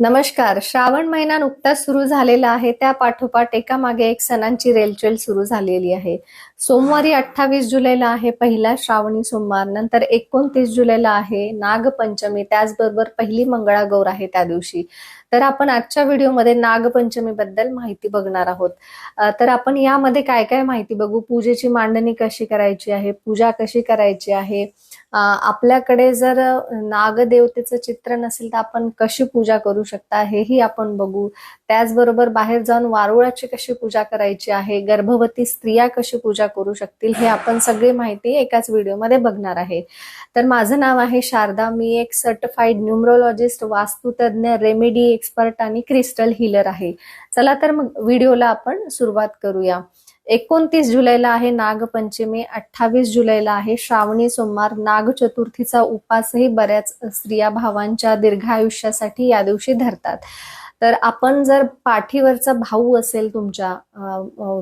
नमस्कार. श्रावण महिना नुकताच सुरू झालेला आहे. त्या पाठोपाठ एका मागे एक सणांची रेलचेल सुरू झालेली आहे. सोमवारी अठ्ठावीस जुलैला आहे पहिला श्रावणी सोमवार. नंतर एकोणतीस जुलैला आहे नागपंचमी. त्याचबरोबर पहिली मंगळागौर आहे त्या दिवशी. तर आपण आजच्या व्हिडिओमध्ये नागपंचमी बद्दल माहिती बघणार आहोत. तर आपण यामध्ये काय काय माहिती बघू? पूजेची मांडणी कशी करायची आहे? पूजा कशी करायची आहे? आपल्याकडे जर नागदेवतेचं चित्र नसेल तर आपण कशी पूजा करू शकता हेही आपण बघू. त्याचबरोबर बाहेर जाऊन वारुळाची कशी पूजा करायची आहे गर्भवती स्त्रिया कशी पूजा करू शकतील हे आपण सगळी माहिती एकाच व्हिडिओमध्ये बघणार आहे. तर माझं नाव आहे शारदा मी एक सर्टिफाईड न्यूमरोलॉजिस्ट वास्तुतज्ञ रेमेडी एक्सपर्ट आणि क्रिस्टल हिलर आहे. चला तर मग व्हिडिओला आपण सुरुवात करूया. एकोणतीस जुलैला आहे नागपंचमी अठ्ठावीस जुलैला आहे श्रावणी सोमवार. नाग चतुर्थीचा उपासही बऱ्याच स्त्रिया भावांच्या दीर्घायुष्यासाठी या दिवशी धरतात. तर आपण जर पाठीवरचा भाऊ असेल तुमच्या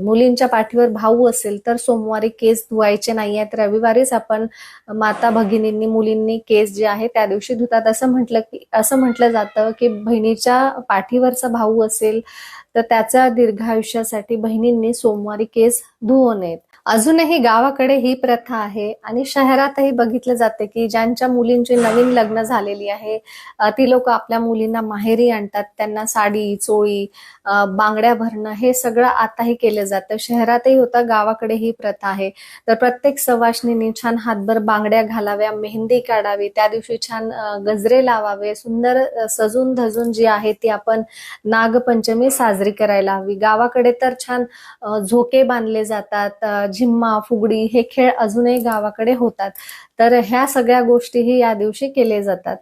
मुलींच्या पाठीवर भाऊ असेल तर सोमवारी केस धुवायचे नाही आहेत रविवारीच आपण माता भगिनींनी मुलींनी केस जे आहे त्या दिवशी धुतात. असं म्हटलं की असं म्हटलं जातं की बहिणीच्या पाठीवरचा भाऊ असेल तर त्याच्या दीर्घायुष्यासाठी बहिणींनी सोमवारी केस धुवू नयेत. अजूनही गावाकडे ही प्रथा आहे आणि शहरातही बघितलं जाते की ज्यांच्या मुलींची नवीन लग्न झालेली आहे ती लोक आपल्या मुलींना माहेरी आणतात त्यांना साडी चोळी बांगड्या भरणं हे सगळं आताही केलं जातं. शहरातही होतं गावाकडे ही प्रथा आहे. तर प्रत्येक सवाशणीने छान हातभर बांगड्या घालाव्या मेहंदी काढावी त्या दिवशी छान गजरे लावावे सुंदर सजून धजून जी आहे ती आपण नागपंचमी साजरी करायला हवी. गावाकडे तर छान झोके बांधले जातात झिम्मा फुगडी हे खेळ अजूनही गावाकडे होतात. तर ह्या सगळ्या गोष्टीही या दिवशी केले जातात.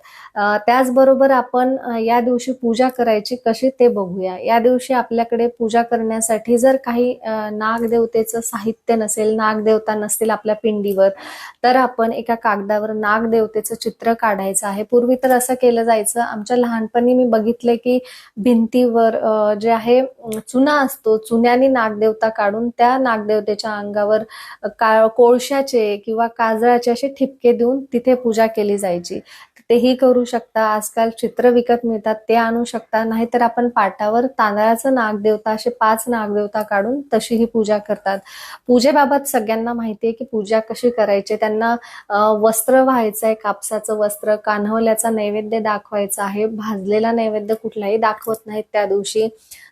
त्याचबरोबर आपण या दिवशी पूजा करायची कशी ते बघूया. या दिवशी आपल्याकडे पूजा करण्यासाठी जर काही नागदेवतेचं साहित्य नसेल नागदेवता नसतील आपल्या पिंडीवर तर आपण एका कागदावर नागदेवतेचं चित्र काढायचं आहे. पूर्वी तर असं केलं जायचं. आमच्या लहानपणी मी बघितलंय की भिंतीवर जे आहे चुना असतो. चुन्याने नागदेवता काढून त्या नागदेवतेच्या अंगावर अंगावर का कोळशाचे किंवा काजळाचे असे ठिपके देऊन तिथे पूजा केली जायची. तेही करू शकता. आजकाल चित्र विकत मिळतात ते आणू शकता. नाहीतर आपण पाटावर तांदळाचं नागदेवता असे पाच नागदेवता काढून तशी ही पूजा करतात. पूजेबाबत सगळ्यांना माहिती आहे की पूजा कशी करायची? त्यांना वस्त्र व्हायचं आहे कापसाचं वस्त्र कान्हवल्याचा नैवेद्य दाखवायचा आहे. भाजलेला नैवेद्य कुठलाही दाखवत नाहीत त्या दिवशी.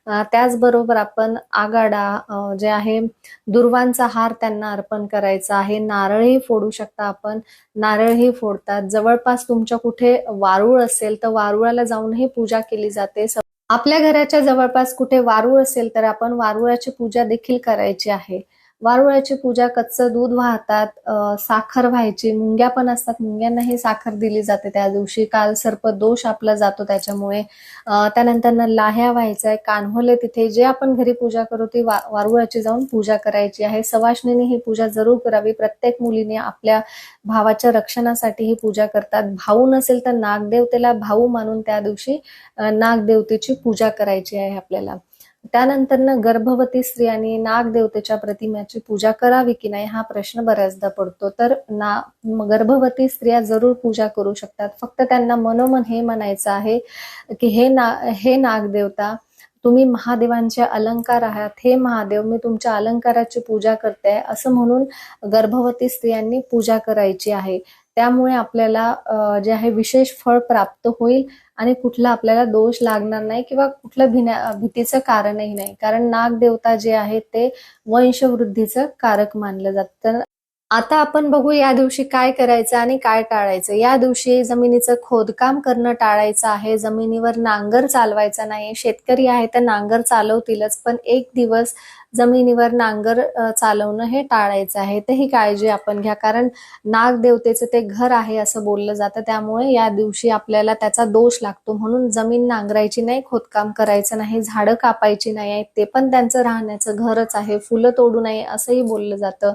त्याचबरोबर आपण आगाडा जे आहे दुर्वांचा हार त्यांना अर्पण करायचा आहे. नारळही फोडू शकता आपण. नारळही फोडतात. जवळपास तुमच्या कुठे वारुळ असेल तर वारुळाला जाऊनही पूजा केली जाते. आपल्या घराच्या जवळपास कुठे वारूळ असेल तर आपण वारुळाची पूजा देखील करायची आहे. वारुळाची पूजा कच्चं दूध वाहतात साखर व्हायची मुंग्या पण असतात. मुंग्यांनाही साखर दिली जाते त्या दिवशी. काल सर्प दोष आपला जातो त्याच्यामुळे. त्यानंतर लाह्या व्हायच्या कान्होले तिथे. जे आपण घरी पूजा करू ती वा- वारुळाची जाऊन पूजा करायची आहे. सवाष्णीने ही पूजा जरूर करावी. प्रत्येक मुलीने आपल्या भावाच्या रक्षणासाठी ही पूजा करतात. भाऊ नसेल तर नागदेवतेला भाऊ मानून त्या दिवशी नागदेवतेची पूजा करायची आहे आपल्याला. त्यानंतर ना गर्भवती स्त्रियांनी नागदेवतेच्या प्रतिमेची पूजा करावी की नाही हा प्रश्न बऱ्याचदा पडतो. तर ना गर्भवती स्त्रिया जरूर पूजा करू शकतात. फक्त त्यांना मनोमन हे म्हणायचं आहे की हे ना हे नागदेवता तुम्ही महादेवांचे अलंकार आहात. हे महादेव मी तुमच्या अलंकाराची पूजा करते असं म्हणून गर्भवती स्त्रियांनी पूजा करायची आहे. त्यामुळे आपल्याला जे आहे विशेष फळ प्राप्त होईल आणि कुठला आपल्याला दोष लागणार नाही किंवा कुठलं भिण्या भीतीचं कारणही नाही. कारण नागदेवता जे आहे ते वंशवृद्धीचं कारक मानलं जातं. आता आपण बघू या दिवशी काय करायचं आणि काय टाळायचं. या दिवशी जमिनीचं खोदकाम करणं टाळायचं आहे. जमिनीवर नांगर चालवायचा नाही. शेतकरी आहे तर नांगर चालवतीलच. पण एक दिवस जमिनीवर नांगर चालवणं हे टाळायचं आहे. तर ही काळजी आपण घ्या. कारण नागदेवतेचं ते घर आहे असं बोललं जातं. त्यामुळे या दिवशी आपल्याला त्याचा दोष लागतो. म्हणून जमीन नांगरायची नाही खोदकाम करायचं नाही झाडं कापायची नाही आहेत ते पण त्यांचं राहण्याचं घरच आहे. फुलं तोडू नये असंही बोललं जातं.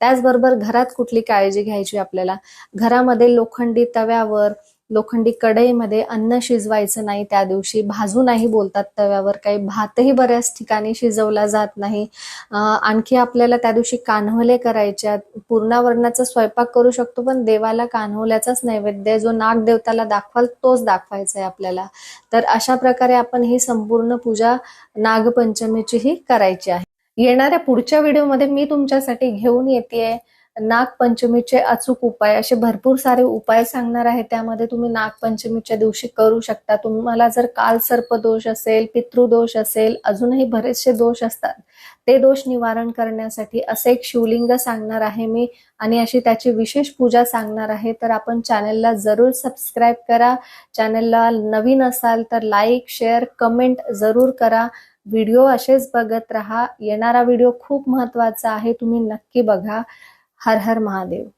त्याचबरोबर घरात कुठली काळजी घ्यायची आपल्याला? घरामध्ये लोखंडी तव्यावर लोखंडी कढईमध्ये अन्न शिजवायचं नाही त्या दिवशी. भाजू नाही बोलतात तव्यावर. काही भातही बऱ्याच ठिकाणी शिजवला जात नाही. आणखी आपल्याला त्या दिवशी कान्हवले करायच्या पूर्णावरणाचा स्वयंपाक करू शकतो पण देवाला कान्हवल्याचाच नैवेद्य आहे. जो नागदेवताला दाखवाल तोच दाखवायचा आहे आपल्याला. तर अशा प्रकारे आपण ही संपूर्ण पूजा नागपंचमीचीही करायची आहे. येणाऱ्या पुढच्या व्हिडिओमध्ये मी तुमच्यासाठी घेऊन येते नागपंचमीचे अचूक उपाय असे भरपूर सारे उपाय सांगणार आहे. त्यामध्ये तुम्ही नागपंचमीच्या दिवशी करू शकता. तुम्हाला जर काल सर्पदोष असेल पितृदोष असेल अजूनही बरेचसे दोष असतात. ते दोष निवारण करण्यासाठी असे एक शिवलिंग सांगणार आहे मी आणि अशी त्याची विशेष पूजा सांगणार आहे. तर आपण चॅनलला जरूर सबस्क्राईब करा. चॅनलला नवीन असाल तर लाईक शेअर कमेंट जरूर करा. व्हिडिओ असेच बघत राहा. येणारा व्हिडिओ खूप महत्त्वाचा आहे. तुम्ही नक्की बघा. हर हर महादेव